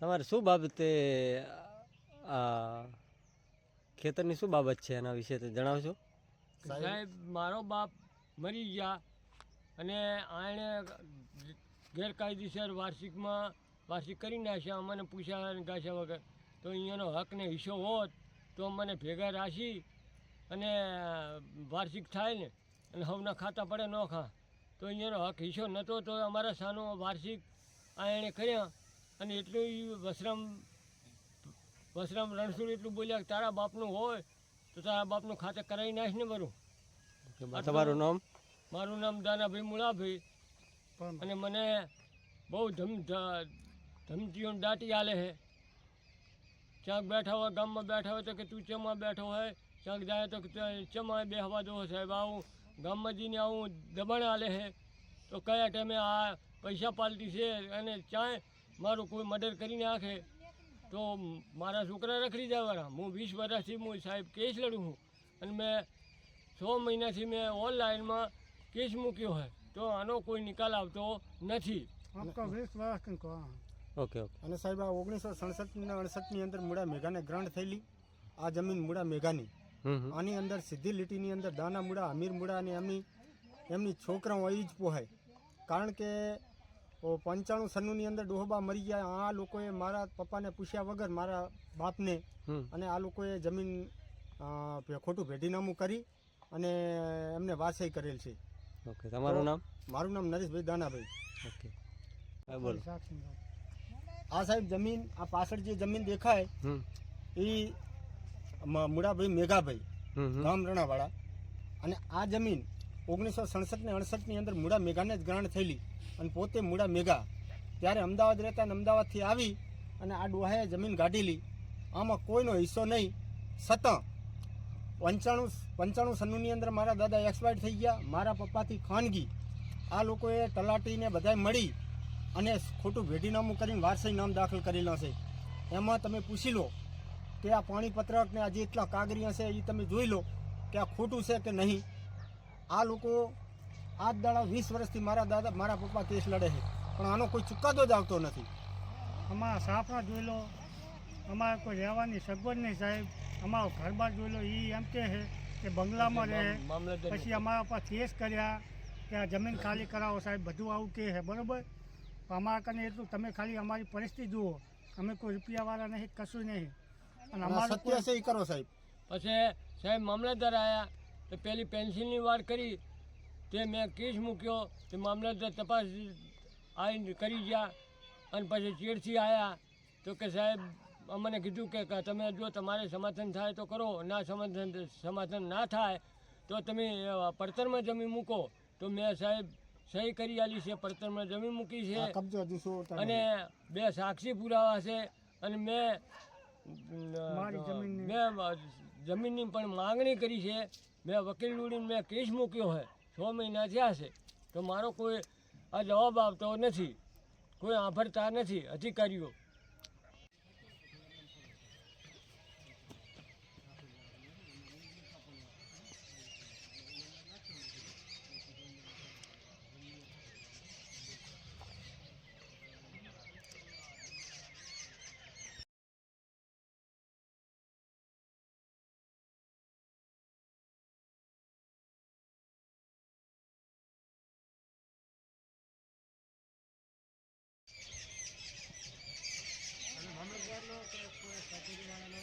તમારે શું બાબતે, આ, ખેતરની શું બાબત છે એના વિશે તે જણાવશો? સાહેબ, મારો બાપ મરી ગયા અને આણે ગેરકાયદેસર વાર્ષિકમાં વાર્ષિક કરી નાખ્યા, અમને પૂછ્યા અને વગર. તો અહીંયાનો હકને હિસ્સો હોત તો અમને ભેગા રાખી અને વાર્ષિક થાય ને, અને હવના ખાતા પડે ન ખા. તો અહીંયાનો હક હિસ્સો નહોતો, તો અમારા સાનો વાર્ષિક આ એણે કર્યા. અને એટલું એ વસરામ વસરામ રણછોડ એટલું બોલ્યા કે તારા બાપનું હોય તો તારા બાપનું ખાતે કરાવી નાખ ને બરું તમારું નામ? મારું નામ દાનાભાઈ મુળાભાઈ. અને મને બહુ ધમ ધ- ધમકીઓ દાટી આલે છે ક્યાંક બેઠા હોય ગામમાં બેઠા હોય તો કે તું ચેમાં બેઠો હોય ક્યાંક જાય તો ચેમાં બેહવા દો સાહેબ આવું ગામમાં જઈને આવું દબાણ આલે છે તો કયા ટાઈમે આ પૈસા પાલટી છે અને ચાય મારું કોઈ મર્ડર કરી નાખે તો મારા છોકરા રખડી જવાના હું વીસ વર્ષથી હું સાહેબ કેસ લડું છું. અને મેં છ મહિનાથી મેં ઓનલાઈનમાં કેસ મૂક્યો હોય તો આનો કોઈ નિકાલ આવતો નથી. Okay okay. અને સાહેબ આ ઓગણીસો સડસઠ અડસઠની અંદર મૂળા મેઘાને ગ્રાન્ટ થયેલી. આ જમીન મૂળા મેઘાની. આની અંદર સીધી લીટીની અંદર દાના મૂળા અમીર મૂળા અને એમની એમની છોકરાઓ એ જ પોહાય. કારણ કે પંચાણું સન્નુની અંદર ડોહબા મરી ગયા. આ લોકોએ મારા પપ્પાને પૂછ્યા વગર મારા બાપને અને આ લોકોએ જમીન ખોટું ભેટીનામું કરી અને એમને વારસાઈ કરેલ છે. ઓકે તમારું નામ? મારું નામ નરેશભાઈ દાનાભાઈ. ઓકે. બોલો. આ સાહેબ જમીન આ પાછળ જે જમીન દેખાય એ મૂળાભાઈ મેઘાભાઈ ગામ રણાવાળા અને આ જમીન ઓગણીસો સડસઠ ને અડસઠની અંદર મૂળા મેઘાને જ ગ્રહણ થયેલી અને પોતે મૂળા મેઘા. ત્યારે અમદાવાદ રહેતા અને અમદાવાદથી આવી અને આ ડોહાએ જમીન ગાઢેલી આમાં કોઈનો હિસ્સો નહીં. છતાં પંચાણું પંચાણું સન્નુની અંદર મારા દાદા એક્સપાયર થઈ ગયા. મારા પપ્પાથી ખાનગી. આ લોકોએ તલાટીને બધાય મળી અને ખોટું ભેટીનામું કરીને વારસાઈ નામ દાખલ કરેલા છે. એમાં તમે પૂછી લો કે આ પાણીપત્રકને આજે એટલા કાગરિયા છે એ તમે જોઈ લો કે આ ખોટું છે કે નહીં. આ લોકો આજ દાડા વીસ વર્ષથી મારા દાદા મારા પપ્પા કેસ લડે છે. પણ આનો કોઈ ચુકાદો જ આવતો નથી. અમારા સાપરા જોઈ લો અમારે કોઈ રહેવાની સગવડ નહીં સાહેબ. અમારો ઘરબાર જોઈ લો એ એમ કહે છે કે બંગલામાં રહે. પછી અમારા પર કેસ કર્યા કે આ જમીન ખાલી કરાવો સાહેબ બધું આવું કહે છે. બરાબર? પણ અમારા કને એટલું તમે ખાલી અમારી પરિસ્થિતિ જુઓ. અમે કોઈ રૂપિયાવાળા નહીં કશું નહીં. અને અમારું સત્ય છે એ કરો સાહેબ. પછી સાહેબ મામલતદાર આવ્યા તો પેલી પેન્સિલની વાત કરી તે મેં કેસ મૂક્યો તે મામલતદાર તપાસ આવીને કરી ગયા અને પછી ચીડથી આવ્યા તો કે સાહેબ અમને કીધું કે તમે જો તમારે સમાધાન થાય તો કરો ના સમાધાન સમાધાન ના થાય તો તમે પડતરમાં જમીન મૂકો. તો મેં સાહેબ સહી કરી આલી છે પડતરમાં જમીન મૂકી છે. અને બે સાક્ષી પુરાવા છે અને મેં મેં જમીનની પણ માંગણી કરી છે. મેં વકીલ જોડીને મેં કેસ મૂક્યો છે છ મહિના થયા છે. તો મારો કોઈ આ જવાબ આવતો નથી. કોઈ આભરતા નથી. અધિકારીઓ তৈরি বানানো